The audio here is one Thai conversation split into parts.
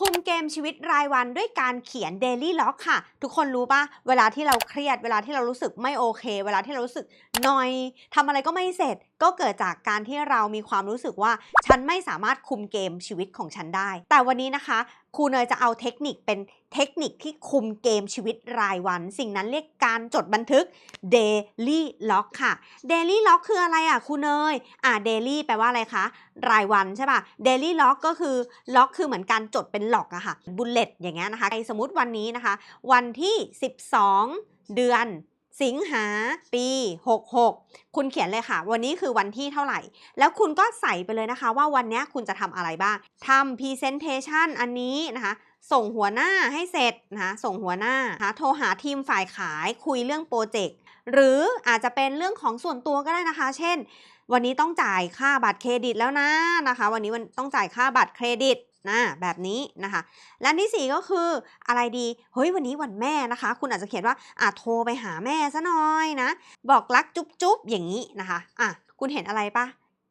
คุมเกมชีวิตรายวันด้วยการเขียน Daily Log ค่ะ ทุกคนรู้ปะเวลาที่เราเครียด เวลาที่เรารู้สึกไม่โอเค เวลาที่เรารู้สึกนอยทำอะไรก็ไม่เสร็จ ก็เกิดจากการที่เรามีความรู้สึกว่า ฉันไม่สามารถคุมเกมชีวิตของฉันได้ แต่วันนี้นะคะครูเนยจะเอาเทคนิคเป็นเทคนิคที่คุมเกมชีวิตรายวัน สิ่งนั้นเรียกการจดบันทึก Daily Log ค่ะ Daily Log คืออะไรอะครูเนยอ่า Daily แปลว่าอะไรคะ รายวันใช่ป่ะ Daily Log ก็คือ Log คือเหมือนการจดเป็นหลอกอะค่ะบุลเลตอย่างเงี้ยนะคะสมมติวันนี้นะคะ วันที่ 12 เดือนสิงหาปี 66 คุณเขียนเลยค่ะ วันนี้คือวันที่เท่าไหร่ แล้วคุณก็ใส่ไปเลยนะคะ ว่าวันนี้คุณจะทำอะไรบ้างทำ Presentation อันนี้นะคะ ส่งหัวหน้าให้เสร็จนะคะส่งหัวหน้านะคะโทรหาทีมฝ่ายขายคุยเรื่องโปรเจกต์หรืออาจจะเป็นเรื่องของส่วนตัวก็ได้นะคะ เช่น วันนี้ต้องจ่ายค่าบัตรเครดิตแล้วนะนะคะ วันนี้วันต้องจ่ายค่าบัตรเครดิต นะแบบนี้นะคะ และที่4ก็คืออะไรดีเฮ้ยวันนี้วันแม่นะคะ คุณอาจจะเขียนว่าอะโทรไปหาแม่ซะหน่อยนะ บอกรักจุ๊บๆอย่างนี้นะคะอะคุณเห็นอะไรปะ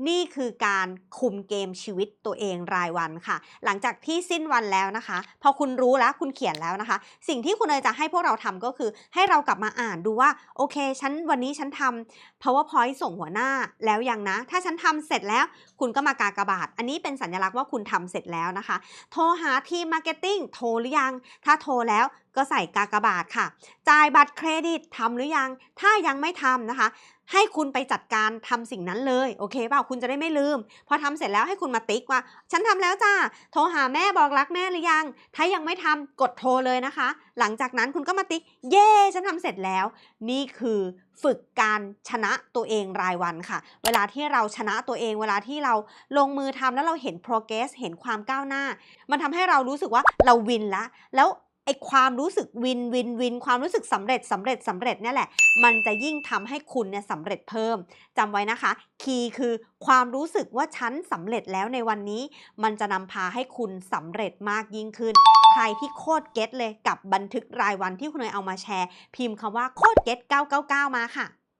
นี่คือการคุมเกมชีวิตตัวเองรายวันค่ะ หลังจากที่สิ้นวันแล้วนะคะ พอคุณรู้แล้วคุณเขียนแล้วนะคะ สิ่งที่คุณเนยจะให้พวกเราทำก็คือ ให้เรากลับมาอ่านดูว่า โอเคฉันวันนี้ฉันทำ powerpoint ส่งหัวหน้าแล้วยังนะ ถ้าฉันทำเสร็จแล้ว คุณก็มากากบาท อันนี้เป็นสัญลักษณ์ว่าคุณทำเสร็จแล้วนะคะ โทรหาทีมมาร์เก็ตติ้งโทรหรือยัง ถ้าโทรแล้วก็ใส่กากบาทค่ะ จ่ายบัตรเครดิตทำหรือยัง ถ้ายังไม่ทำนะคะ ให้คุณไปจัดการทำสิ่งนั้นเลยโอเคเปล่าคุณจะได้ไม่ลืม พอทำเสร็จแล้วให้คุณมาติ๊กว่า ฉันทำแล้วจ้าโทรหาแม่บอกรักแม่หรือยัง ถ้ายังไม่ทำกดโทรเลยนะคะ หลังจากนั้นคุณก็มาติ๊ก เย่ฉันทำเสร็จแล้ว นี่คือฝึกการชนะตัวเองรายวันค่ะ เวลาที่เราชนะตัวเอง เวลาที่เราลงมือทำแล้วเราเห็น progress เห็นความก้าวหน้า มันทำให้เรารู้สึกว่าเราวินละแล้ว ไอ้ความรู้สึกวินวินวินความรู้สึกสำเร็จสำเร็จสำเร็จเนี่ยแหละ มันจะยิ่งทำให้คุณเนี่ยสำเร็จเพิ่มจำไว้นะคะ คีย์คือความรู้สึกว่าฉันสำเร็จแล้วในวันนี้ มันจะนำพาให้คุณสำเร็จมากยิ่งขึ้น ใครที่โคตรเก็ตเลยกับบันทึกรายวันที่คุณเนยเอามาแชร์ พิมพ์คำว่าโคตรเก็ต999 มาค่ะ